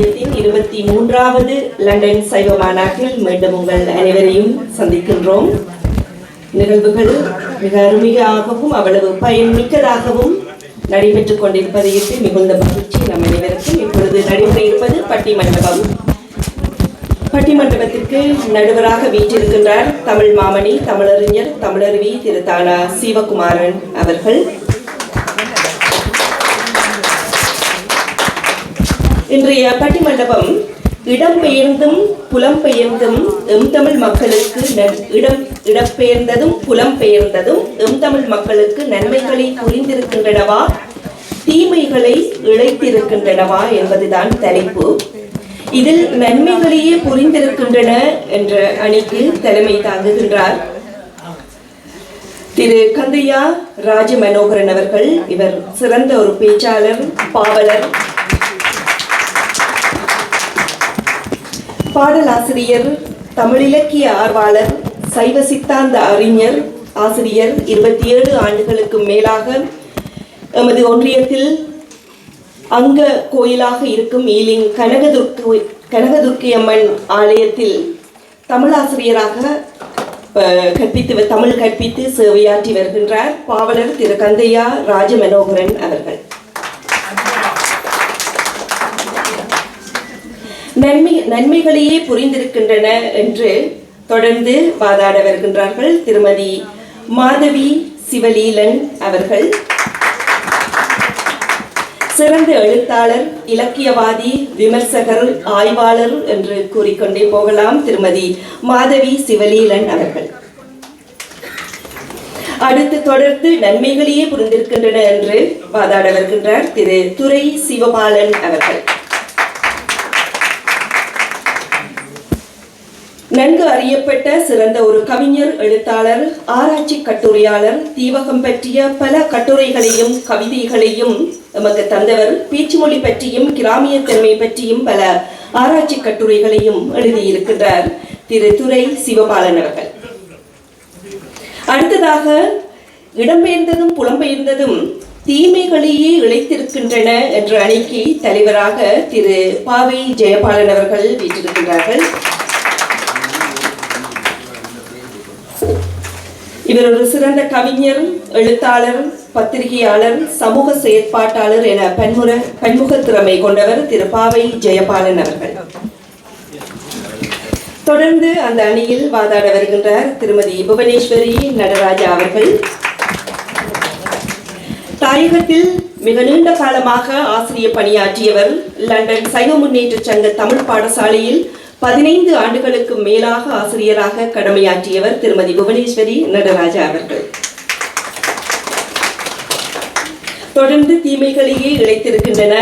வாரியத்தின் இருபத்தி மூன்றாவது லண்டன் சைவ மாநாட்டில் மீண்டும் உங்கள் அனைவரையும் சந்திக்கின்றோம். நிகழ்வுகள் மிக அருமையாகவும் அவ்வளவு பயன்மிக்கதாகவும் நடைபெற்றுக் கொண்டிருப்பதையிட்டு மிகுந்த மகிழ்ச்சி நம் அனைவருக்கும். இப்பொழுது நடைபெற இருப்பது பட்டி மண்டபம் பட்டி மண்டபத்திற்கு நடுவராக வீற்றிருக்கின்றார் தமிழ் மாமணி தமிழறிஞர் தமிழருவி திரு தானா சிவகுமாரன் அவர்கள். இன்றைய பட்டிமண்டபம் இடம்பெயர்ந்தும் புலம்பெயர்ந்தும் எம் தமிழ் மக்களுக்கு இடம் இடம்பெயர்ந்ததும் புலம்பெயர்ந்ததும் எம் தமிழ் மக்களுக்கு நன்மைகளை புரிந்திருக்கின்றனவா? தீமைகளை இழைத்திருக்கின்றனவா என்பதுதான் தலைப்பு. இதில் நன்மைகளையே புரிந்திருக்கின்றன என்ற அணிக்கு தலைமை தாங்குகின்றார். திரு கந்தையா ராஜ மனோகரன் அவர்கள் இவர் சிறந்த ஒரு பேச்சாளர் பாவலர் பாடலாசிரியர் தமிழிலக்கிய ஆர்வலர் சைவ சித்தாந்த அறிஞர் ஆசிரியர் இருபத்தி ஏழு ஆண்டுகளுக்கு மேலாக எமது ஒன்றியத்தில் அங்க கோயிலாக இருக்கும் ஈலிங் கனகதுர்க்கு கனகதுர்க்கியம்மன் ஆலயத்தில் தமிழாசிரியராக கற்பித்து தமிழ் கற்பித்து சேவையாற்றி வருகின்றார் பாவலர் திரு கந்தையா ராஜமனோகரன் அவர்கள். நன்மை நன்மைகளையே புரிந்திருக்கின்றன என்று தொடர்ந்து வாதாட வருகின்றார்கள் திருமதி மாதவி சிவலீலன் அவர்கள். சிறந்த எழுத்தாளர் இலக்கியவாதி விமர்சகர் ஆய்வாளர் என்று கூறிக்கொண்டே போகலாம் திருமதி மாதவி சிவலீலன் அவர்கள். அடுத்து தொடர்ந்து நன்மைகளையே புரிந்திருக்கின்றன என்று வாதாட வருகின்றார் திரு துரை சிவபாலன் அவர்கள். நன்கு அறியப்பட்ட சிறந்த ஒரு கவிஞர் எழுத்தாளர் ஆராய்ச்சி கட்டுரையாளர் தீவகம் பற்றிய பல கட்டுரைகளையும் கவிதைகளையும் எமக்கு தந்தவர். பேச்சுமொழி பற்றியும் கிராமிய தன்மை பற்றியும் பல ஆராய்ச்சி கட்டுரைகளையும் எழுதியிருக்கின்றார் திரு. துரை சிவபாலன் அவர்கள். அடுத்ததாக இடம்பெயர்ந்ததும் புலம்பெயர்ந்ததும் தீமைகளையே இழைத்திருக்கின்றன என்ற அணிக்கு தலைவராக திரு. பாவை ஜெயபாலன் அவர்கள் வீற்றிருக்கின்றார்கள். இவர் ஒரு சிறந்த கவிஞர் எழுத்தாளர் பத்திரிகையாளர் சமூக செயற்பாட்டாளர் என பன்முக பன்முக திறமை கொண்டவர் திரு பாவை ஜெயபாலன் அவர்கள். தொடர்ந்து அந்த அணியில் வாதாட வருகின்றார் திருமதி புவனேஸ்வரி நடராஜா அவர்கள். தாயகத்தில் மிக நீண்ட காலமாக ஆசிரியர் பணியாற்றியவர் லண்டன் சைவ முன்னேற்ற சங்க தமிழ் பாடசாலையில் பதினைந்து ஆண்டுகளுக்கு மேலாக ஆசிரியராக கடமையாற்றியவர் திருமதி புவனேஸ்வரி நடராஜா அவர்கள். தொடர்ந்து தீமைகளையே இழைத்திருக்கின்றன.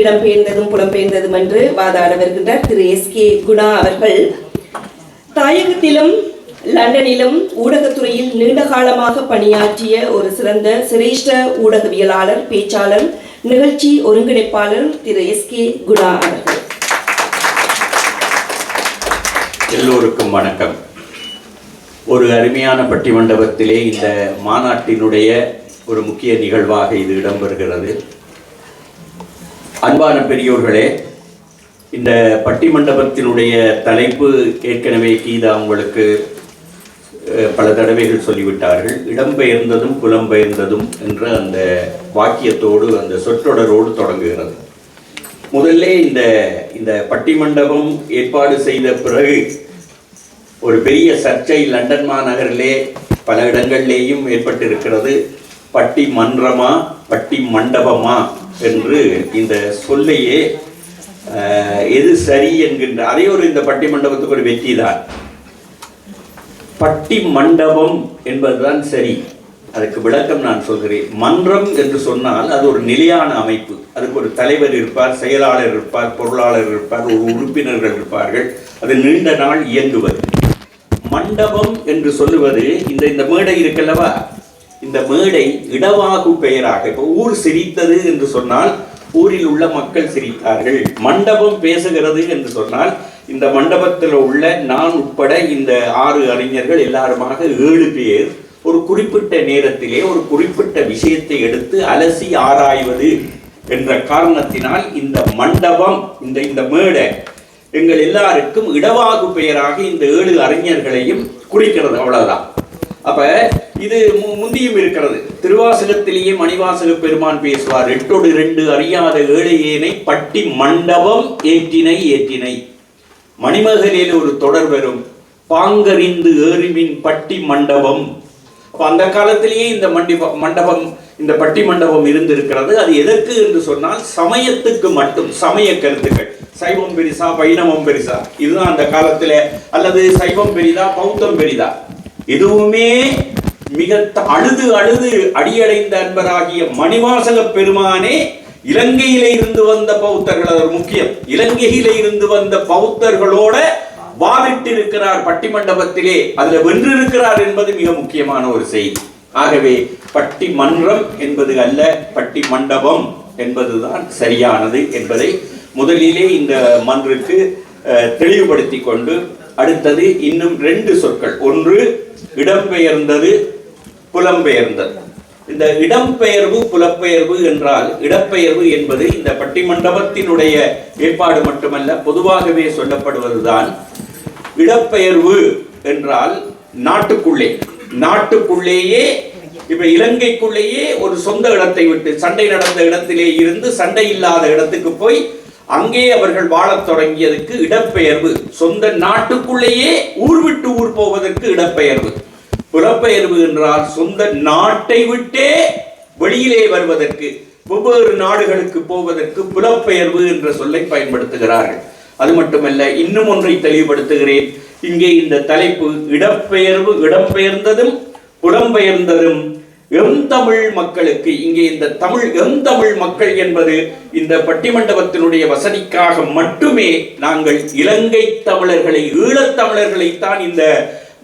இடம்பெயர்ந்ததும் புலம்பெயர்ந்ததும் என்று வாதாட வருகின்றார் திரு எஸ் கே குணா அவர்கள். தாயகத்திலும் லண்டனிலும் ஊடகத்துறையில் நீண்ட காலமாக பணியாற்றிய ஒரு சிறந்த சிரேஷ்ட ஊடகவியலாளர் பேச்சாளர் நிகழ்ச்சி ஒருங்கிணைப்பாளர் திரு எஸ் கே குணா அவர்கள். எல்லோருக்கும் வணக்கம். ஒரு அருமையான பட்டிமண்டபத்திலே இந்த மாநாட்டினுடைய ஒரு முக்கிய நிகழ்வாக இது இடம்பெறுகிறது. அன்பான பெரியோர்களே இந்த பட்டிமண்டபத்தினுடைய தலைப்பு ஏற்கனவே கீதா உங்களுக்கு பல தடவைகள் சொல்லிவிட்டார்கள். இடம்பெயர்ந்ததும் புலம்பெயர்ந்ததும் என்ற அந்த வாக்கியத்தோடு அந்த சொற்றொடரோடு தொடங்குகிறது. முதல்ல இந்த இந்த பட்டிமண்டபம் ஏற்பாடு செய்த பிறகு ஒரு பெரிய சர்ச்சை லண்டன் மாநகரிலே பல இடங்களிலேயும் ஏற்பட்டிருக்கிறது. பட்டி மன்றமா பட்டி மண்டபமா என்று இந்த சொல்லையே எது சரி என்கின்ற அதே ஒரு இந்த பட்டி மண்டபத்துக்கு ஒரு வெற்றி தான். பட்டி மண்டபம் என்பதுதான் சரி. அதுக்கு விளக்கம் நான் சொல்கிறேன். மன்றம் என்று சொன்னால் அது ஒரு நிலையான அமைப்பு. அதுக்கு ஒரு தலைவர் இருப்பார் செயலாளர் இருப்பார் பொருளாளர் இருப்பார் ஒரு உறுப்பினர்கள் இருப்பார்கள். அது நீண்ட நாள் இயங்குவது. மண்டபம் என்று சொல்லுவது இந்த இந்த மேடை இருக்கல்லவா? இந்த மேடை இடவாகு பெயராக இப்போ ஊர் சிரித்தது என்று சொன்னால் ஊரில் உள்ள மக்கள் சிரித்தார்கள். மண்டபம் பேசுகிறது என்று சொன்னால் இந்த மண்டபத்தில் உள்ள நான் உட்பட இந்த ஆறு அறிஞர்கள் எல்லாருமாக ஏழு பேர் ஒரு குறிப்பிட்ட நேரத்திலே ஒரு குறிப்பிட்ட விஷயத்தை எடுத்து அலசி ஆராய்வது என்ற காரணத்தினால் இந்த மண்டபம் இந்த இந்த மேடை எங்கள் எல்லாருக்கும் இடவாகு பெயராக இந்த ஏழு அறிஞர்களையும் குறிக்கிறது. அவ்வளவுதான். அப்ப இது மு- முந்தியும் இருக்கிறது. திருவாசகத்திலேயே மணிவாசக பெருமான் பேசுவார் எட்டோடு ரெண்டு அறியாத ஏழையேனை பட்டி மண்டபம் ஏற்றினை ஏற்றினை. மணிமகளில் ஒரு தொடர் வரும் பாங்கறிந்து ஏறிமின் பட்டி மண்டபம் அப்போ அந்த காலத்திலேயே இந்த மண்டிப மண்டபம் இந்த பட்டி மண்டபம் இருந்திருக்கிறது. அது எதற்கு என்று சொன்னால் சமயத்துக்கு மட்டும் சமய கருத்துக்கள். சைவம் பெரிசா வைணவம் பெரிசா. இதுதான் அந்த காலத்தில். அல்லது சைவம் பெரிதா பௌத்தம் பெரிதா. எதுவுமே மிக அழுது அழுது அடியடைந்த அன்பராகிய மணிவாசக பெருமானே இலங்கையில இருந்து வந்த பௌத்தர்கள். அது முக்கியம். இலங்கையில இருந்து வந்த பௌத்தர்களோட வாதிட்டு இருக்கிறார் பட்டிமண்டபத்திலே அதுல வென்றிருக்கிறார் என்பது மிக முக்கியமான ஒரு செய்தி. ஆகவே பட்டி மன்றம் என்பது அல்ல பட்டி மண்டபம் என்பதுதான் சரியானது என்பதை முதலிலே இந்த மன்றுக்கு தெளிவுபடுத்தி கொண்டு அடுத்தது இன்னும் ரெண்டு சொற்கள். ஒன்று இடம்பெயர்ந்தது புலம்பெயர்ந்தது. இந்த இடம்பெயர்வு புலப்பெயர்வு என்றால் இடப்பெயர்வு என்பது இந்த பட்டிமண்டபத்தினுடைய ஏற்பாடு மட்டுமல்ல பொதுவாகவே சொல்லப்படுவதுதான் இடப்பெயர்வு என்றால் நாட்டுக்குள்ளே. நாட்டுக்குள்ளேயே இப்ப இலங்கைக்குள்ளேயே ஒரு சொந்த இடத்தை விட்டு சண்டை நடந்த இடத்திலே இருந்து சண்டை இல்லாத இடத்துக்கு போய் அங்கே அவர்கள் வாழத் தொடங்கியதுக்கு இடப்பெயர்வு. சொந்த நாட்டுக்குள்ளேயே ஊர் விட்டு ஊர் போவதற்கு இடப்பெயர்வு. புலப்பெயர்வு என்றால் சொந்த நாட்டை விட்டே வெளியிலே வருவதற்கு வெவ்வேறு நாடுகளுக்கு போவதற்கு புலப்பெயர்வு என்ற சொல்லை பயன்படுத்துகிறார்கள். அது மட்டுமல்ல இன்னும் ஒன்றை தெளிவுபடுத்துகிறேன். இங்கே இந்த தலைப்பு இடப்பெயர்வு இடம்பெயர்ந்ததும் புலம்பெயர்ந்ததும் எம் தமிழ் மக்களுக்கு இங்கே இந்த தமிழ் எம் தமிழ் மக்கள் என்பது இந்த பட்டிமண்டபத்தினுடைய வசதிக்காக மட்டுமே நாங்கள் இலங்கை தமிழர்களை ஈழத் தமிழர்களைத்தான் இந்த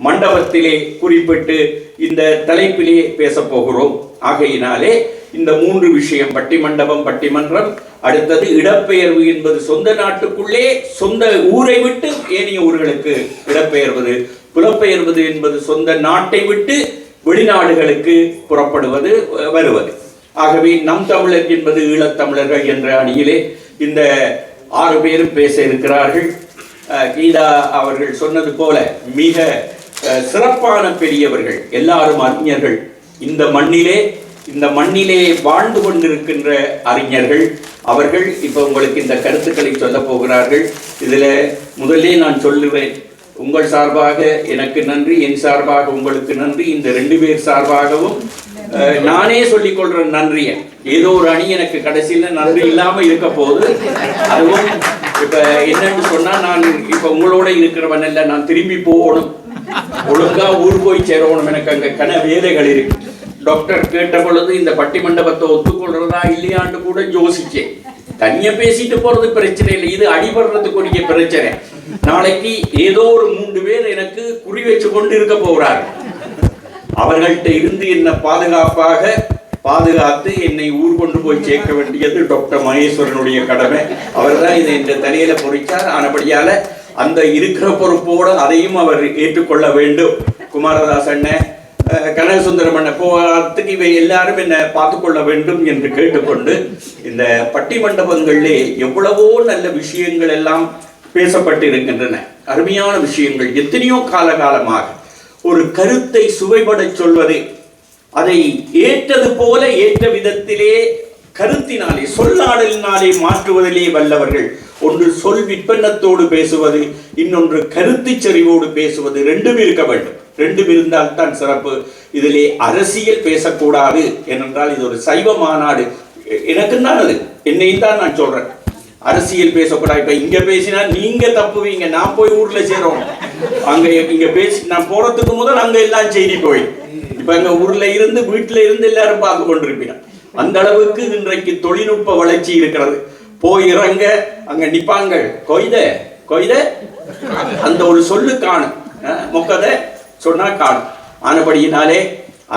மண்டபத்திலே குறிப்பிட்டு இந்த தலைப்பிலே பேசப்போகிறோம் ஆகையினாலே இந்த மூன்று விஷயம் பட்டிமண்டபம் பட்டிமன்றம் அடுத்தது இடப்பெயர்வு என்பது சொந்த நாட்டுக்குள்ளே சொந்த ஊரை விட்டு ஏனைய ஊர்களுக்கு இடப்பெயர்வது. புலப்பெயர்வது என்பது சொந்த நாட்டை விட்டு வெளிநாடுகளுக்கு புறப்படுவது வருவது. ஆகவே நம் தமிழர் என்பது ஈழத்தமிழர்கள் என்ற அணியிலே இந்த ஆறு பேரும் பேச இருக்கிறார்கள். கீதா அவர்கள் சொன்னது போல மிக சிறப்பான பெரியவர்கள் எல்லாரும் அறிஞர்கள். இந்த மண்ணிலே இந்த மண்ணிலே வாழ்ந்து கொண்டிருக்கின்ற அறிஞர்கள் அவர்கள் இப்போ உங்களுக்கு இந்த கருத்துக்களை சொல்ல போகிறார்கள். இதுல முதலே நான் சொல்லுவேன் உங்கள் சார்பாக எனக்கு நன்றி என் சார்பாக உங்களுக்கு நன்றி இந்த ரெண்டு பேர் சார்பாகவும் நானே சொல்லிக் கொள்ற நன்றியை. ஏதோ ஒரு அணி எனக்கு கடைசியில நன்றி இல்லாம இருக்க போகுது. அதுவும் இப்ப என்னன்னு சொன்னா நான் இப்ப உங்களோட இருக்கிறவன் இல்லை நான் திரும்பி போகணும். ஒழுங்கா ஊர் போய் சேரணும் எனக்கு அங்க கன வேலைகள் இருக்கு. டாக்டர் கேட்ட பொழுது இந்த பட்டி மண்டபத்தை ஒத்துக்கொள்றதா இல்லையான்னு கூட யோசிச்சேன். தனியா பேசிட்டு போறது பிரச்சனை இல்லை. இது அடிபடுறதுக்குரிய பிரச்சனை. நாளைக்கு ஏதோ ஒரு மூன்று பேர் எனக்கு குறி வச்சு கொண்டு இருக்க போகிறார் அவர்கள்ட்ட இருந்து என்ன பாதுகாப்பாக பாதுகாத்து என்னை ஊர் கொண்டு போய் சேர்க்க வேண்டியது டாக்டர் மகேஸ்வரனுடைய கடமை. அவர்தான் இதை இந்த தலையில பொறிச்சார். ஆனபடியால அந்த இருக்கிற பொறுப்போட அதையும் அவர் ஏற்றுக்கொள்ள வேண்டும். குமாரதாஸ் அண்ணன் கனகசுந்தரம் அண்ணன் போகிறதுக்கு இவை எல்லாரும் என்ன பார்த்துக்கொள்ள வேண்டும் என்று கேட்டுக்கொண்டு இந்த பட்டி மண்டபங்களிலே எவ்வளவோ நல்ல விஷயங்கள் எல்லாம் பேசப்பட்டு இருக்கின்றன அருமையான விஷயங்கள். எத்தனையோ காலகாலமாக ஒரு கருத்தை சுவைபடச் சொல்வது அதை ஏற்றது போல ஏற்ற விதத்திலே கருத்தினாலே சொல்லாடலினாலே மாற்றுவதிலே வல்லவர்கள். ஒன்று சொல் விற்பனத்தோடு பேசுவது இன்னொன்று கருத்து செறிவோடு பேசுவது ரெண்டும் இருக்க வேண்டும். ரெண்டும் இருந்தால்தான் சிறப்பு. இதிலே அரசியல் பேசக்கூடாது ஏனென்றால் இது ஒரு சைவ மாநாடு. எனக்கு தான் அது. என்னையும் தான் நான் சொல்றேன். அரசியல் பேசக்கூடாது. இப்ப இங்க பேசினா நீங்க தப்புவீங்க. நான் போய் ஊர்ல சேரும் அங்க இங்க பேசி நான் போறதுக்கு முதல் அங்க எல்லாம் செய்தி போய். இப்ப எங்க ஊர்ல இருந்து வீட்டுல இருந்து எல்லாரும் பார்த்து கொண்டிருப்பீங்க. அந்த அளவுக்கு இன்றைக்கு தொழில்நுட்ப வளர்ச்சி இருக்கிறது. போய் இறங்க அங்க நிப்பாங்க. கொய்த கொய்த. அந்த ஒரு சொல்லு காணும் அஹ், மொக்கத. சொன்னால் காணும். ஆனபடியினாலே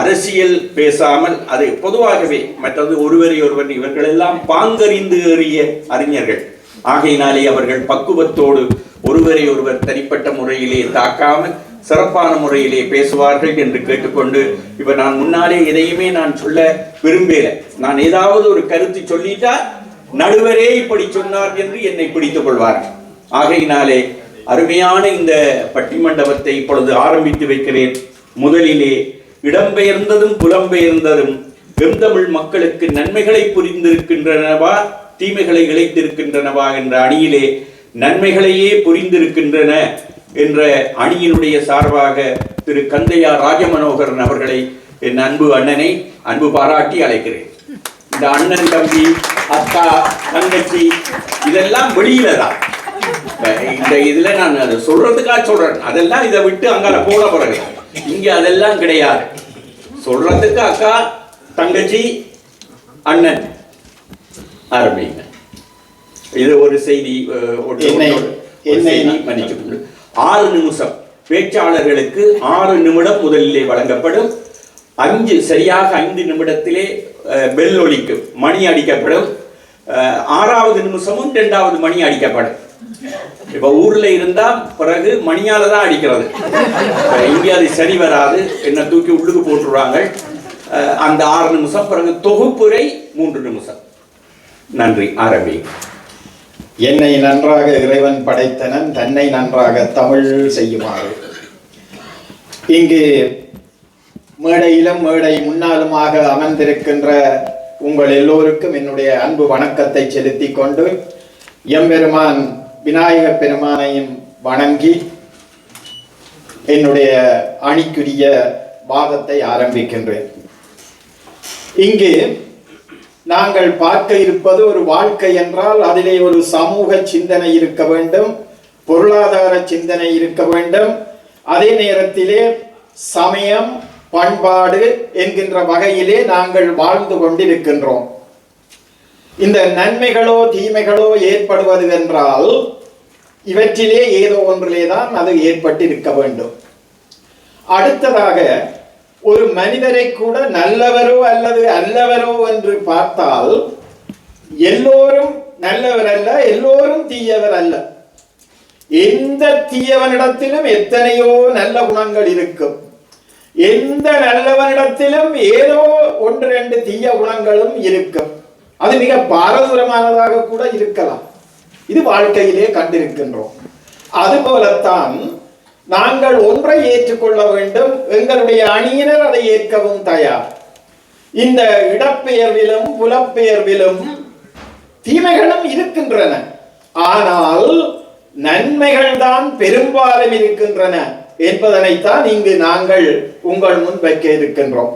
அரசியல் பேசாமல் அது பொதுவாகவே மற்றது ஒருவரை ஒருவர் இவர்கள் எல்லாம் பாங்கறிந்து ஏறிய அறிஞர்கள். ஆகையினாலே அவர்கள் பக்குவத்தோடு ஒருவரை ஒருவர் தனிப்பட்ட முறையிலே தாக்காமல் சிறப்பான முறையிலே பேசுவார்கள் என்று கேட்டுக்கொண்டு இப்போ நான் முன்னாலே எதையுமே நான் சொல்ல விரும்பல. நான் ஏதாவது ஒரு கருத்து சொல்லிட்டா நடுவரே இப்படி சொன்னார் என்று என்னை பிடித்துக் கொள்வார்கள். ஆகையினாலே அருமையான இந்த பட்டிமண்டபத்தை இப்பொழுது ஆரம்பித்து வைக்கிறேன். முதலிலே இடம்பெயர்ந்ததும் புலம்பெயர்ந்ததும் எந்தமிழ் மக்களுக்கு நன்மைகளை புரிந்திருக்கின்றனவா தீமைகளை இழைத்திருக்கின்றனவா என்ற அணியிலே நன்மைகளையே புரிந்திருக்கின்றன என்ற அணியினுடைய சார்பாக திரு கந்தையா ராஜமனோகரன் அவர்களை என் அன்பு அண்ணனை அன்பு பாராட்டி அழைக்கிறேன். இந்த அண்ணன் தம்பி அக்கா தங்கச்சி இதெல்லாம் வெளியில தான். இந்த இதுல நான் அதை சொல்றதுக்காக சொல்றேன். அதெல்லாம் இதை விட்டு அங்கால போன பிறகு. இங்க அதெல்லாம் கிடையாது. சொல்றதுக்கு அக்கா தங்கச்சி அண்ணன் ஆரம்பிங்க இது ஒரு செய்தி மன்னிச்சுக்கொண்டு ஆறு நிமிஷம். பேச்சாளர்களுக்கு ஆறு நிமிடம் முதலிலே வழங்கப்படும். அஞ்சு சரியாக ஐந்து நிமிடத்திலே பெல் ஒலிக்கும். மணி அடிக்கப்படும். ஆறாவது நிமிஷமும் இரண்டாவது மணி அடிக்கப்படும். இப்ப ஊர்ல இருந்தா பிறகு மணியால தான் அடிக்கிறது. அஹ், இங்கே அது சரி வராது. என்ன தூக்கி உள்ளுக்கு போட்டுருவாங்க. அந்த ஆறு நிமிஷம் பிறகு தொகுப்புரை மூன்று நிமிஷம். நன்றி ஆரம்பி. என்னை நன்றாக இறைவன் படைத்தனன் தன்னை நன்றாக தமிழ் செய்யுமாறு. இங்கு மேடையிலும் மேடை முன்னாலுமாக அமர்ந்திருக்கின்ற உங்கள் எல்லோருக்கும் என்னுடைய அன்பு வணக்கத்தை செலுத்திக் கொண்டு எம்பெருமான் விநாயக பெருமானையும் வணங்கி என்னுடைய அணிக்குரிய வாதத்தை ஆரம்பிக்கின்றேன். இங்கு நாங்கள் பார்க்க இருப்பது ஒரு வாழ்க்கை என்றால் அதிலே ஒரு சமூக சிந்தனை இருக்க வேண்டும் பொருளாதார சிந்தனை இருக்க வேண்டும். அதே நேரத்திலே சமயம் பண்பாடு என்கின்ற வகையிலே நாங்கள் வாழ்ந்து கொண்டிருக்கின்றோம். இந்த நன்மைகளோ தீமைகளோ ஏற்படுவது என்றால் இவற்றிலே ஏதோ ஒன்றிலே தான் அது ஏற்பட்டு இருக்க வேண்டும். அடுத்ததாக ஒரு மனிதரை கூட நல்லவரோ அல்லது அல்லவரோ என்று பார்த்தால் எல்லோரும் நல்லவர் அல்ல எல்லோரும் தீயவர் அல்ல. எந்த தீயவனிடத்திலும் எத்தனையோ நல்ல குணங்கள் இருக்கும். எந்த நல்லவனிடத்திலும் ஏதோ ஒன்று ரெண்டு தீய குணங்களும் இருக்கும். அது மிக பாரதூரமானதாக கூட இருக்கலாம். இது வாழ்க்கையிலே கண்டிருக்கின்றோம். அதுபோலத்தான் நாங்கள் ஒன்றை ஏற்றுக்கொள்ள வேண்டும் எங்களுடைய அணியினர் அதை ஏற்கவும் தயார். இந்த இடப்பெயர்விலும் புலப்பெயர்விலும் தீமைகளும் இருக்கின்றன. ஆனால் நன்மைகள் தான் பெரும்பாலும் இருக்கின்றன என்பதனைத்தான் இங்கு நாங்கள் உங்கள் முன் வைக்க இருக்கின்றோம்.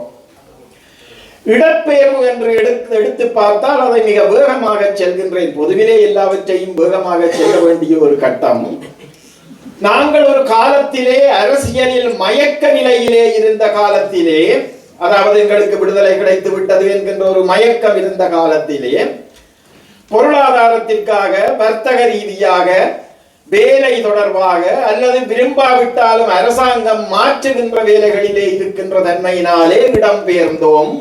இடப்பெயர்வு என்று எடுத்து எடுத்து பார்த்தால் அதை மிக வேகமாக செல்கின்றேன் பொதுவிலே எல்லாவற்றையும் வேகமாக செல்ல வேண்டிய ஒரு கட்டம். நாங்கள் ஒரு காலத்திலே அரசியலில் மயக்க நிலையிலே இருந்த காலத்திலே அதாவது எங்களுக்கு விடுதலை கிடைத்து விட்டது என்கின்ற ஒரு மயக்கம் இருந்த காலத்திலே பொருளாதாரத்திற்காக வர்த்தக ரீதியாக வேலை தொடர்பாக அல்லது விரும்பாவிட்டாலும் அரசாங்கம் மாற்றுகின்ற வேலைகளிலே இருக்கின்ற தன்மையினாலே இடம்பெயர்ந்தோம்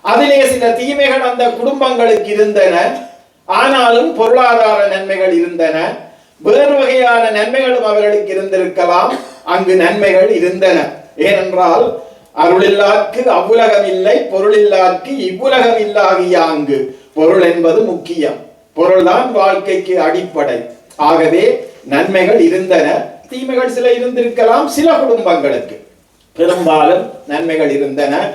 அதிலே சில தீமைகள் அந்த குடும்பங்களுக்கு இருந்தன. ஆனாலும் பொருளாதார நன்மைகள் இருந்தன. வேறு வகையான நன்மைகளும் அவர்களுக்கு இருந்திருக்கலாம். அங்கு நன்மைகள் இருந்தன. ஏனென்றால் அருளில்லாக்கு அவ்வுலகம் இல்லை பொருளில்லாக்கு இவ்வுலகம் இல்லாகிய அங்கு. பொருள் என்பது முக்கியம். பொருள்தான் வாழ்க்கைக்கு அடிப்படை. ஆகவே நன்மைகள் இருந்தன. தீமைகள் சில இருந்திருக்கலாம் சில குடும்பங்களுக்கு. பெரும்பாலும் நன்மைகள் இருந்தன.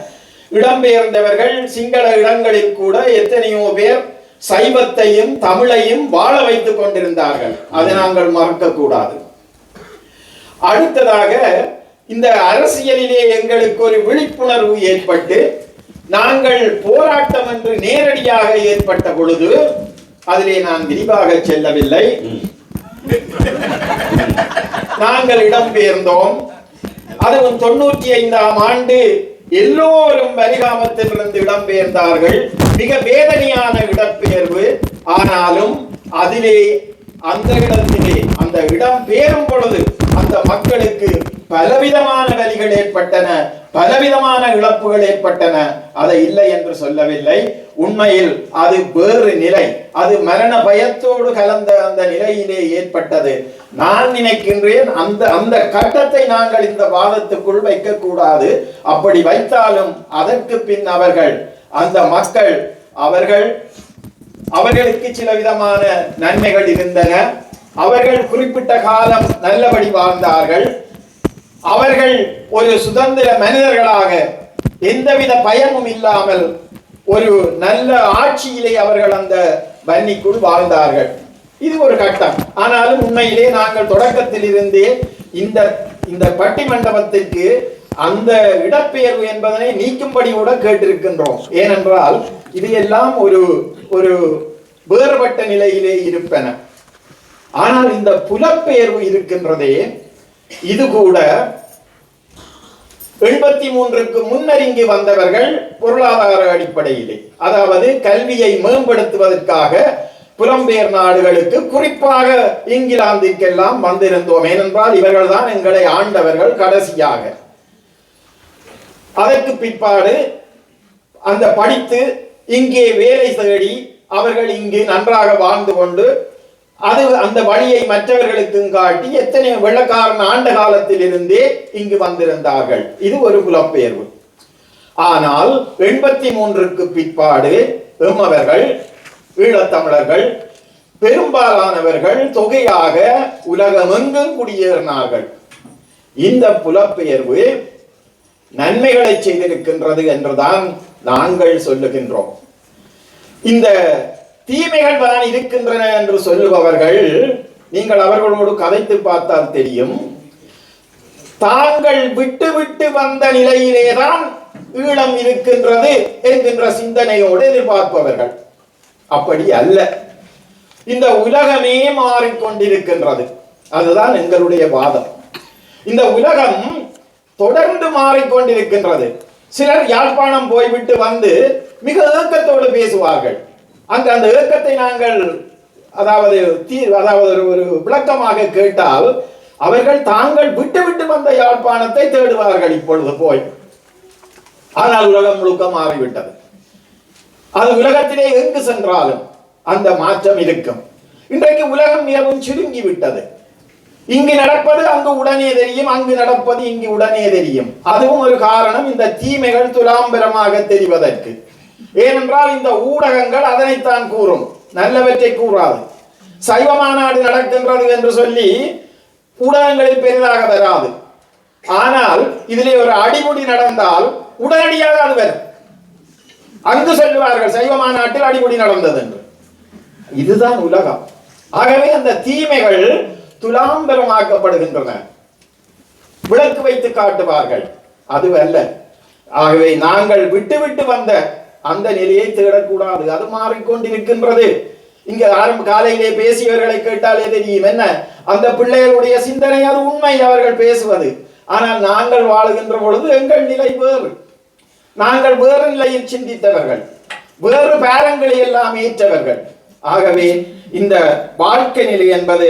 இடம்பெயர்ந்தவர்கள் சிங்கள இடங்களில் கூட எத்தனையோ பேர் சைவத்தையும் தமிழையும் வாழ வைத்துக் கொண்டிருந்தார்கள். அதை நாங்கள் மறக்க கூடாது அடுத்ததாக இந்த அரசியலிலே எங்களுக்கு ஒரு விழிப்புணர்வு ஏற்பட்டு நாங்கள் போராட்டம் என்று நேரடியாக ஏற்பட்ட பொழுது அதிலே நான் விரிவாக செல்லவில்லை. நாங்கள் இடம்பெயர்ந்தோம். அதுவும் தொண்ணூற்றி ஐந்தாம் ஆண்டு எல்லோரும் வலிகாமத்திலிருந்து இடம்பெயர்ந்தார்கள். மிக வேதனையான இடப்பெயர்வு ஆனாலும் அதிலே அந்த இடத்திலே அந்த இடம் பெயரும் பொழுது அந்த மக்களுக்கு பலவிதமான வலிகள் ஏற்பட்டன. பலவிதமான இழப்புகள் ஏற்பட்டன. அதை இல்லை என்று சொல்லவில்லை. உண்மையில் அது வேறு நிலை. அது மரண பயத்தோடு கலந்த அந்த நிலையிலே ஏற்பட்டது. நான் நினைக்கின்றேன் அந்த அந்த கட்டத்தை நாங்கள் இந்த வாதத்துக்குள் வைக்கக்கூடாது. அப்படி வைத்தாலும் அதற்கு பின் அவர்கள் அந்த மக்கள் அவர்கள் அவர்களுக்கு சில விதமான நன்மைகள் இருந்தன. அவர்கள் குறிப்பிட்ட காலம் நல்லபடி வாழ்ந்தார்கள். அவர்கள் ஒரு சுதந்திர மனிதர்களாக எந்தவித பயமும் இல்லாமல் ஒரு நல்ல ஆட்சியிலே அவர்கள் அந்த வன்னிக்குள் வாழ்ந்தார்கள். இது ஒரு கட்டம். ஆனாலும் உண்மையிலே நாங்கள் தொடக்கத்தில் இருந்தே இந்த இந்த பட்டிமண்டபத்திற்கு அந்த இடப்பெயர்வு என்பதனை நீக்கும்படி கூட கேட்டிருக்கின்றோம். ஏனென்றால் இது எல்லாம் ஒரு ஒரு வேறுபட்ட நிலையிலே இருப்பன. ஆனால் இந்த புலப்பெயர்வு இருக்கின்றதே இது கூட எண்பத்தி மூன்றுக்கு முன்னர் இங்கு வந்தவர்கள் பொருளாதார அடிப்படையிலே. அதாவது கல்வியை மேம்படுத்துவதற்காக புலம்பெயர் நாடுகளுக்கு குறிப்பாக இங்கிலாந்திற்கெல்லாம் வந்திருந்தோம். ஏனென்றால் இவர்கள் தான் எங்களை ஆண்டவர்கள் கடைசியாக. அதற்கு பிற்பாடு அந்த படித்து இங்கே வேலை தேடி அவர்கள் இங்கு நன்றாக வாழ்ந்து கொண்டு அது அந்த வழியை மற்றவர்களுக்கும் காட்டி எத்தனை வெள்ளக்காரன் ஆண்ட காலத்தில் இருந்தே இங்கு வந்திருந்தார்கள். இது ஒரு புலப்பெயர்வு ஆனால் எண்பத்தி மூன்றுக்கு பிற்பாடு எம்மவர்கள் ஈழத்தமிழர்கள் பெரும்பாலானவர்கள் தொகையாக உலகமெங்கும் குடியேறினார்கள். இந்த புலப்பெயர்வு நன்மைகளை செய்திருக்கின்றது என்றுதான் நாங்கள் சொல்லுகின்றோம். இந்த தீமைகள் தான் இருக்கின்றன என்று சொல்லுபவர்கள் நீங்கள் அவர்களோடு கதைத்து பார்த்தால் தெரியும். தாங்கள் விட்டு விட்டு வந்த நிலையிலேதான் ஈழம் இருக்கின்றது என்கின்ற சிந்தனையோடு எதிர்பார்ப்பவர்கள். அப்படி அல்ல. இந்த உலகமே மாறிக்கொண்டிருக்கின்றது. அதுதான் எங்களுடைய வாதம். இந்த உலகம் தொடர்ந்து மாறிக்கொண்டிருக்கின்றது. சிலர் யாழ்ப்பாணம் போய்விட்டு வந்து மிக ஏக்கத்தோடு பேசுவார்கள். அங்கு அந்த ஏக்கத்தை நாங்கள் அதாவது தீ அதாவது ஒரு- ஒரு விளக்கமாக கேட்டால் அவர்கள் தாங்கள் விட்டு விட்டு வந்த யாழ்ப்பாணத்தை தேடுவார்கள் இப்பொழுது போய். ஆனால் உலகம் முழுக்க மாறிவிட்டது. அது உலகத்திலே எங்கு சென்றாலும் அந்த மாற்றம் இருக்கும். இன்றைக்கு உலகம் மிகவும் சுருங்கி விட்டது இங்கு நடப்பது அங்கு உடனே தெரியும் அங்கு நடப்பது இங்கு உடனே தெரியும். அதுவும் ஒரு காரணம் இந்த தீமைகள் துலாம்பரமாக தெரிவதற்கு. ஏனென்றால் இந்த ஊடகங்கள் அதனைத்தான் கூறும். நல்லவற்றை கூறாது. சைவ மாநாடு நடக்கின்றது என்று சொல்லி ஊடகங்களில் பெரிதாக வராது. ஆனால் இதிலே ஒரு அடிமுடி நடந்தால் உடனடியாக அது வரும். அங்கு சொல்லுவார்கள். சைவ மாநாட்டில் அடிக்கடி நடந்தது என்று இதுதான் உலகம். ஆகவே அந்த தீமைகள் துலாம்பரமாக்கப்படுகின்றன. விளக்கு வைத்து காட்டுவார்கள். அது அல்ல ஆகவே நாங்கள் விட்டுவிட்டு வந்த அந்த நிலையை தேடக்கூடாது. அது மாறிக்கொண்டிருக்கின்றது. இங்க ஆரம்ப காலையிலே பேசியவர்களை கேட்டாலே தெரியும் என்ன? அந்த பிள்ளைகளுடைய சிந்தனை அது உண்மை. அவர்கள் பேசுவது. ஆனால் நாங்கள் வாழுகின்ற பொழுது எங்கள் நிலை வேறு. நாங்கள் வேறு நிலையில் சிந்தித்தவர்கள் வேறு பேரங்களை எல்லாம் ஏற்றவர்கள். ஆகவே இந்த வாழ்க்கை நிலை என்பது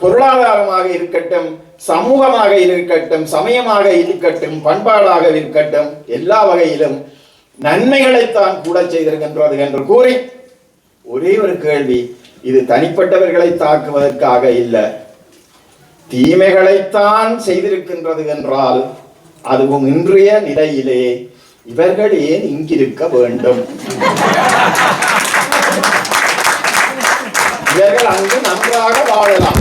பொருளாதாரமாக இருக்கட்டும் சமூகமாக இருக்கட்டும் சமயமாக இருக்கட்டும் பண்பாடாக இருக்கட்டும் எல்லா வகையிலும் நன்மைகளைத்தான் கூட செய்திருக்கின்றது என்று கூறி ஒரே ஒரு கேள்வி இது தனிப்பட்டவர்களை தாக்குவதற்காக இல்லை. தீமைகளைத்தான் செய்திருக்கின்றது என்றால் அதுவும் இன்றைய நிலையிலே இவர்கள் ஏன் இங்கிருக்க வேண்டும்? இவர்கள் அங்கு நன்றாக வாழலாம்.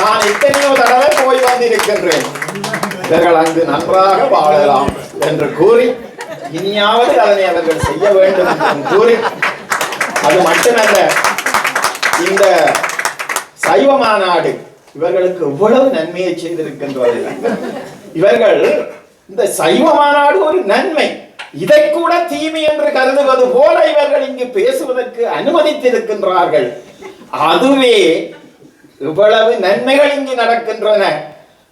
நான் எத்தனையோ தடவை போய் வந்திருக்கின்றேன். இவர்கள் அங்கு நன்றாக வாழலாம் என்று கூறி இனியாவது அதனை அவர்கள் செய்ய வேண்டும் என்று கூறி அது மட்டுமல்ல இந்த சைவ மாநாடு இவர்களுக்கு எவ்வளவு நன்மையை செய்திருக்கின்றது இவர்கள் இந்த சைவ மாநாடு ஒரு நன்மை. இதை கூட தீமை என்று கருதுவது போல இவர்கள் இங்கு பேசுவதற்கு அனுமதித்திருக்கின்றார்கள். அதுவே இவ்வளவு நன்மைகள் இங்கு நடக்கின்றன.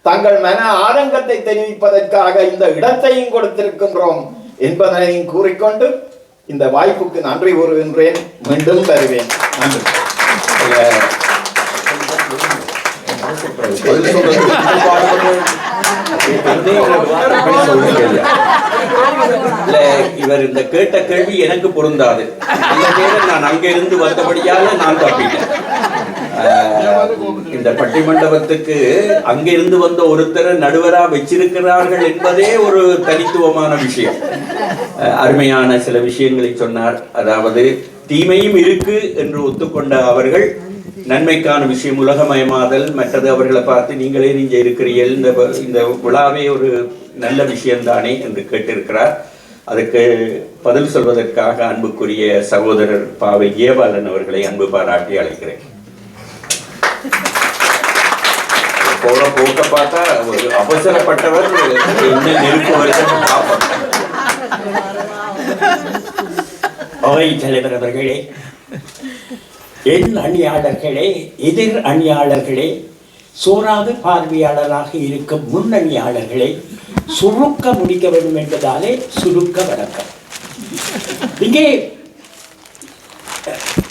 தங்கள் மன ஆதங்கத்தை தெரிவிப்பதற்காக இந்த இடத்தையும் கொடுத்திருக்கின்றோம் என்பதனையும் கூறிக்கொண்டு இந்த வாய்ப்புக்கு நன்றி கூறுகின்றேன். மீண்டும் வருவேன். நன்றி. பதில் இல்ல, இவர் இந்த கேட்ட கேள்வி எனக்கு பொருந்தாது அந்த நேரம் நான் அங்கிருந்து வந்தபடியால நான் தப்பிட்டேன் இந்த பட்டிமண்டபத்துக்கு மண்டபத்துக்கு அங்கிருந்து வந்த ஒருத்தரை நடுவரா வச்சிருக்கிறார்கள் என்பதே ஒரு தனித்துவமான விஷயம் அருமையான சில விஷயங்களை சொன்னார் அதாவது தீமையும் இருக்கு என்று ஒத்துக்கொண்ட அவர்கள் நன்மைக்கான விஷயம் உலகமயமாதல் மற்றது அவர்களை பார்த்து நீங்களே நீங்க இருக்கிறீர்கள். இந்த இந்த விழாவே ஒரு நல்ல விஷயம்தானே என்று கேட்டிருக்கிறார். அதுக்கு பதில் சொல்வதற்காக அன்புக்குரிய சகோதரர் பாவை ஏவாளன் அவர்களை அன்பு பாராட்டி அழைக்கிறேன். போற போக்க பார்த்தா ஒரு அவசரப்பட்டவர் என்ன நெருப்பு வருஷம் பார்ப்போம் அவை தலைவர் அவர்களே என் அணியாளர்களே எதிர் அணியாளர்களே சோறாது பார்வையாளராக இருக்கும் முன்னணியாளர்களே சுருக்க முடிக்க வேண்டும் என்பதாலே சுருக்க வணக்கம். இங்கே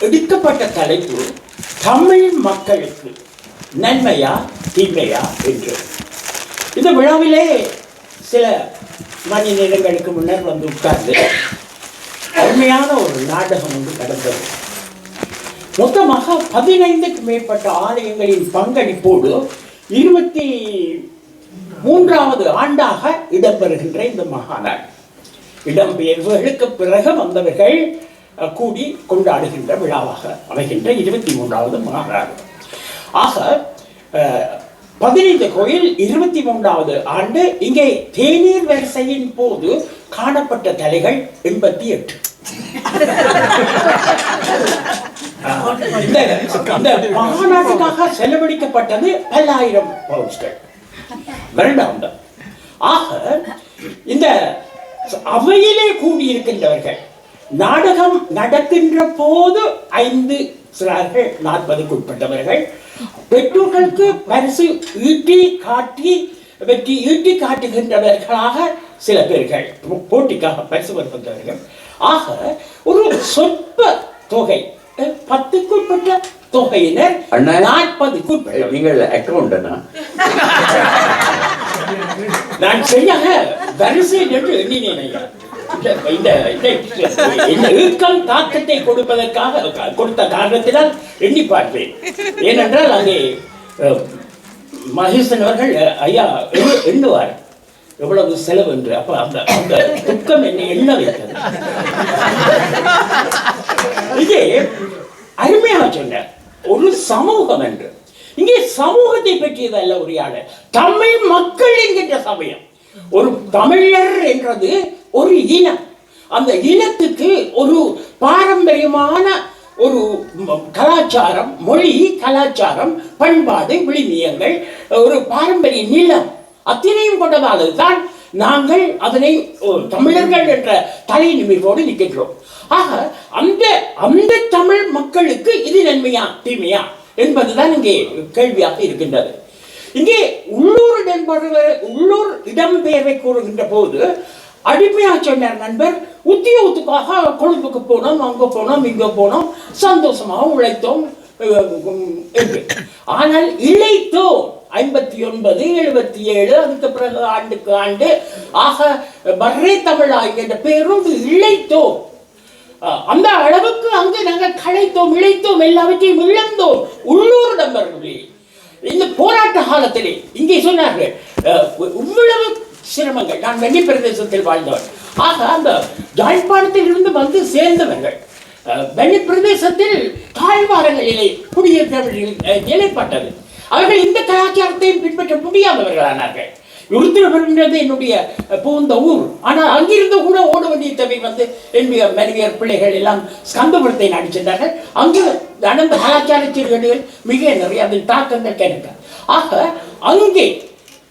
எடுக்கப்பட்ட தலைப்பு தமிழ் மக்களுக்கு நன்மையா தீமையா என்று. இந்த விழாவிலே சில மணி நேரங்களுக்கு முன்னர் வந்து உட்கார்ந்து அருமையான ஒரு நாடகம் வந்து நடந்தது. மொத்தமாக பதினைந்துக்கு மேற்பட்ட ஆலயங்களின் பங்களிப்போடு இருபத்தி மூன்றாவது ஆண்டாக இடம்பெறுகின்ற இந்த மகாநாடு இடம்பெயர்வுகளுக்கு பிறகு வந்தவர்கள் கூடி கொண்டாடுகின்ற விழாவாக அமைகின்ற இருபத்தி மூன்றாவது மகாநாடு ஆக பதினைந்து கோயில் இருபத்தி மூன்றாவது ஆண்டு இங்கே தேநீர் வரிசையின் போது காணப்பட்ட தலைகள் எண்பத்தி எட்டு. இந்த இந்த செலவழிக்கப்பட்டது பல்லாயிரம் பவுன்ஸ்கள். வருடாந்தம் ஆக இந்த அவையிலே கூடியிருக்கின்றவர்கள் நாடகம் நடக்கின்ற போது ஐந்து சிலர்கள் நாற்பதுக்கு உட்பட்டவர்கள் பெற்றோர்களுக்கு பரிசு ஈட்டி காட்டி வெற்றி ஈட்டி காட்டுகின்றவர்களாக சில பேர்கள் போட்டிக்காக பரிசு வருகின்றவர்கள் ஆக ஒரு சொற்ப தொகை பத்துக்குட்பட்ட தொகையினர். நாற்பதுக்குட்பட்ட. நீங்கள் அக்கௌண்டனா நான் சரியாக வரிசையில் என்று எண்ணினேன் இயக்கம் தாக்கத்தை கொடுப்பதற்காக கொடுத்த காரணத்தினால் எண்ணி பார்ப்பேன். ஏனென்றால் அங்கே மகேசன் அவர்கள் ஐயா எண்ணு- எண்ணுவார். எவ்வளவு செலவு என்று. அப்ப அந்த அந்த துக்கம் என்னை எண்ண வைத்தது. இது அருமையாக சொன்னார் ஒரு சமூகம் என்று. இங்கே சமூகத்தை பற்றியதல்ல உரையாட தமிழ் மக்கள் என்கின்ற சமயம். ஒரு தமிழர் என்றது ஒரு இனம். அந்த இனத்துக்கு ஒரு பாரம்பரியமான ஒரு கலாச்சாரம் மொழி கலாச்சாரம் பண்பாடு விழுமியங்கள் ஒரு பாரம்பரிய நிலம் அத்தனையும் கொண்டதானது தான் நாங்கள் அதனை ஓ, தமிழர்கள் என்ற தலை நிமிர்வோடு நிற்கின்றோம். ஆக அந்த அந்த தமிழ் மக்களுக்கு இது நன்மையா தீமையா என்பதுதான் இங்கே கேள்வியாக இருக்கின்றது. இங்கே உள்ளூர் இடம்பெறுவர் உள்ளூர் இடம்பெயர்வை கூறுகின்ற போது அடிமையா சொன்னார் நண்பர் உத்தியோகத்துக்காக கொழும்புக்கு போனோம் அங்கே போனோம் இங்கே போனோம் சந்தோஷமாக உழைத்தோம் என்று. ஆனால் இழைத்தோம் ஐம்பத்தி ஒன்பது எழுபத்தி ஏழு அதுக்கு பிறகு ஆண்டுக்கு ஆண்டு ஆக பர்ரே தமிழா என்ற பேரோடு இழைத்தோம். அந்த அளவுக்கு அங்கு நாங்கள் களைத்தோம் இழைத்தோம் எல்லாவற்றையும் இழந்தோம். உள்ளூர் நம்பர்களே இந்த போராட்ட காலத்திலே இங்கே சொன்னார்கள் இவ்வளவு சிரமங்கள் நான் வெள்ளி பிரதேசத்தில் வாழ்ந்தவன். ஆக அந்த யாழ்ப்பாணத்தில் இருந்து வந்து சேர்ந்தவர்கள் வெள்ளி பிரதேசத்தில் தாழ்வாரங்களிலே குடியேற்றவர்கள் நிலைப்பட்டது. அவர்கள் இந்த கலாச்சாரத்தையும் பின்பற்ற முடியாதவர்களானார்கள். உருத்திரபுரம்ன்றது என்னுடைய புகுந்த ஊர். ஆனால் அங்கிருந்து கூட ஓட வேண்டிய தேவை வந்து என்னுடைய மனைவியர் பிள்ளைகள் எல்லாம் ஸ்கந்தபுரத்தை நாடி சென்றார்கள். அங்கு நடந்த கலாச்சார சீர்கேடுகள் மிக நிறைய அதன் தாக்கங்கள் கிடைக்க ஆக அங்கே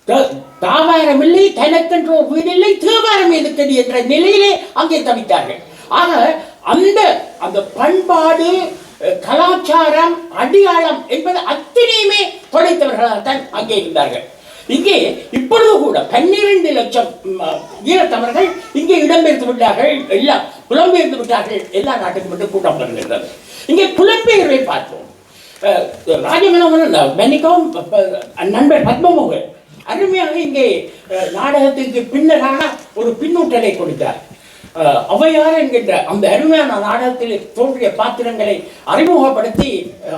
த- தாவாரம் இல்லை தனக்கென்ற ஒரு வீடு இல்லை தேவாரம் எதுக்கடி என்ற நிலையிலே அங்கே தவித்தார்கள். ஆக அந்த அந்த பண்பாடு கலாச்சாரம் அடியாளம் என்பது அத்தனையுமே தொலைத்தவர்களாகத்தான் அங்கே இருந்தார்கள். இங்கே இப்பொழுது கூட பன்னிரண்டு லட்சம் ம், ஈழத்தமிழர்கள் இங்கே இடம்பெயர்ந்து விட்டார்கள். எல்லாம் புலம்பெயர்ந்து விட்டார்கள். எல்லா நாட்டுக்கும் மட்டும் கூட்டம் வருகின்றது இங்கே புலம்பெயர்வை பார்ப்போம். அஹ், ராஜமனோகரன் மன்னிக்கவும் நண்பர் பத்மமோகன் அருமையாக இங்கே நாடகத்திற்கு நாடகத்துக்கு பின்னரான ஒரு பின்னூட்டலை கொடுத்தார். அஹ், ஔவையார் என்கின்ற அந்த அருமையான நாடகத்தில் தோன்றிய பாத்திரங்களை அறிமுகப்படுத்தி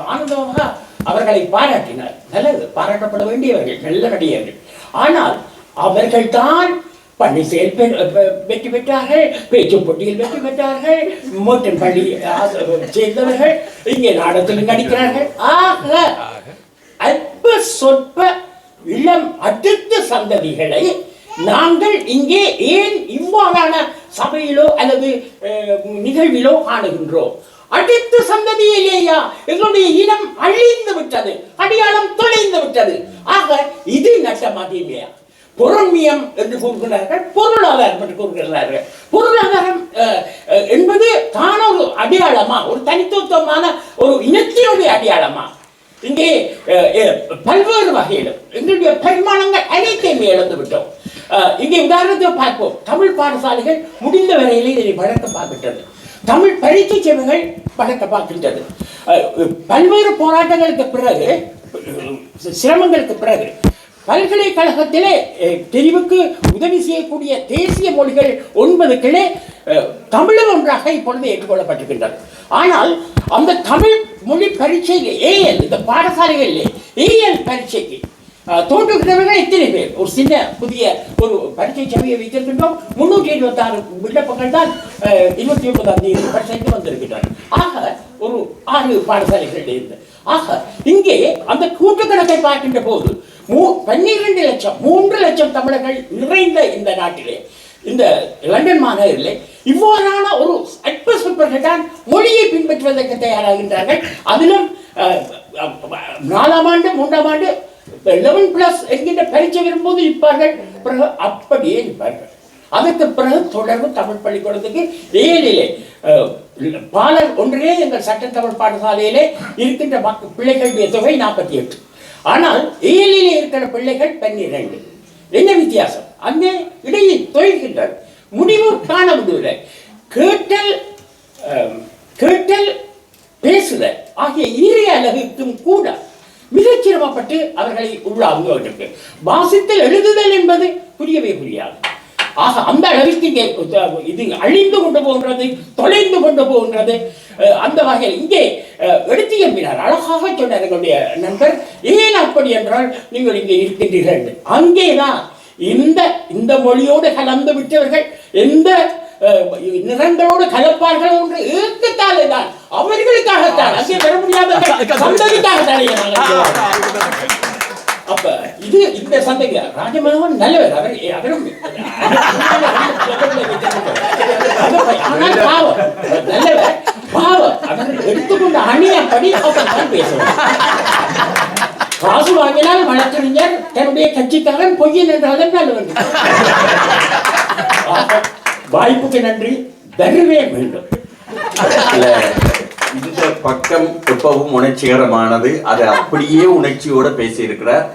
ஆனந்தமாக அவர்களை பாராட்டினார். நல்லது பாராட்டப்பட வேண்டியவர்கள் நல்ல நடிகர்கள். ஆனால் அவர்கள்தான் பள்ளிசெயல் வெற்றி பெற்றார்கள் பேச்சு போட்டியில் வெற்றி பெற்றார்கள் மோட்டன் பள்ளி சேர்ந்தவர்கள் இங்கே நாடகத்தில் நடிக்கிறார்கள். ஆக அற்ப சொற்ப இளம் அடுத்த சந்ததிகளை நாங்கள் இங்கே ஏன் இவ்வாறான சபையிலோ அல்லது நிகழ்விலோ காணுகின்றோம்? அடுத்த சந்ததியிலேயா எங்களுடைய இனம் அழிந்து விட்டது அடையாளம் தொலைந்து விட்டது. ஆக இது நட்டமாக இல்லையா பொருண்மியம் என்று கூறுகிறார்கள் பொருளாதாரம் என்று கூறுகிறார்கள். பொருளாதாரம் அஹ், அஹ், என்பது தான ஒரு அடையாளமா? ஒரு தனித்துவமான ஒரு இனத்தினுடைய அடையாளமா? இங்கே பல்வேறு வகையிலும் எங்களுடைய பரிமாணங்கள் அனைத்தையும் இழந்து விட்டோம். இங்கே உதாரணத்தை பார்ப்போம். தமிழ் பாடசாலைகள் முடிந்த வரையிலே இதை வழக்க பார்க்கின்றது. தமிழ் பரீட்சை சேவைகள் வழக்க பார்க்கின்றது. பல்வேறு போராட்டங்களுக்கு பிறகு சிரமங்களுக்கு பிறகு பல்கலைக்கழகத்திலே தெரிவுக்கு உதவி செய்யக்கூடிய தேசிய மொழிகள் ஒன்பதுக்களே அஹ், தமிழும் ஒன்றாக இப்பொழுது ஏற்றுக்கொள்ளப்பட்டிருக்கின்றது. ஆனால் அந்த தமிழ் மொழி பரீட்சையிலே ஏஎல் இந்த பாடசாலைகளிலே ஏஎல் பரீட்சைக்கு தோன்றுகிறவர்கள் எத்தனை பேர் ஒரு சின்ன புதிய ஒரு பரீட்சை சபையை வைத்திருக்கின்றோம் முன்னூற்றி எழுபத்தி ஆறு விண்ணப்பங்கள் தான் இருபத்தி ஒன்பதாம் தேதி பரீட்சைக்கு வந்திருக்கின்றன ஆக ஒரு ஆறு பாடசாலைகள் இருந்து ஆக இங்கே அந்த கூட்டு கணக்கை பார்க்கின்ற போது மூ பன்னிரண்டு லட்சம் மூன்று லட்சம் தமிழர்கள் நிறைந்த இந்த நாட்டிலே இந்த லண்டன் மாநகரிலே இவ்வாறான ஒரு அற்ப தான் மொழியை பின்பற்றுவதற்கு தயாராகின்றார்கள் அதிலும் அஹ், நாலாம் ஆண்டு மூன்றாம் ஆண்டு லெவன் பிளஸ் என்கின்ற பரீட்சை வரும்போது இருப்பார்கள் பிறகு அப்படியே இருப்பார்கள் அதற்கு பிறகு தொடர்பு தமிழ் பள்ளிக்கூடத்துக்கு ஏழிலே பாலர் ஒன்றிலே எங்கள் சட்ட தமிழ் பாடசாலையிலே இருக்கின்ற மக்கள் பிள்ளைகளுடைய தொகை நாற்பத்தி எட்டு. ஆனால் ஏழிலே இருக்கிற பிள்ளைகள் பன்னிரண்டு. என்ன வித்தியாசம்? அங்கே இடையே தொழில்கின்றது முடிவு காண முடியவில்லை கேட்டல் கேட்டல் பேசுதல் ஆகிய இரு அலகுக்கும் கூட மிகச் சிரமப்பட்டு அவர்களை உள்ளாகுவதற்கு வாசித்தல் எழுதுதல் என்பது புரியவே புரியாது. ஆக அந்த அளவிற்கு இங்கே இது அழிந்து கொண்டு போகின்றது தொலைந்து கொண்டு போகின்றது. அந்த வகையில் இங்கே அஹ், எடுத்து எம்பினார். அழகாக சொன்னார் எங்களுடைய நண்பர். ஏன் அப்படி என்றால் நீங்கள் இங்கே இருக்கின்றீர்கள். அங்கேதான் இந்த இந்த மொழியோடு கலந்து விட்டவர்கள் எந்த நிறங்களோடு கலப்பார்கள் என்று ஏற்கத்தாலே தான் அவர்களுக்காகத்தான் அங்கே பெற முடியாத சந்ததிக்காகத்தானே அப்ப இது இந்த சந்தைக்கு ராஜமோகன் நல்லவர் அவர் அவரும் பாவம் நல்லவர் பாவம் அவர் எடுத்துக்கொண்ட அணியப்படி அவர் தான் பேசுவார் காசு வாங்கினால் வழக்கறிஞர் தன்னுடைய கட்சிக்காரன் பொய்யன் என்றாலும் நல்லவன் ஆக, வாய்ப்புக்கு நன்றி. தருவே வேண்டும். இந்த பக்கம் எப்பவும் உணர்ச்சிகரமானது. அதை அப்படியே உணர்ச்சியோட பேசியிருக்கிறார்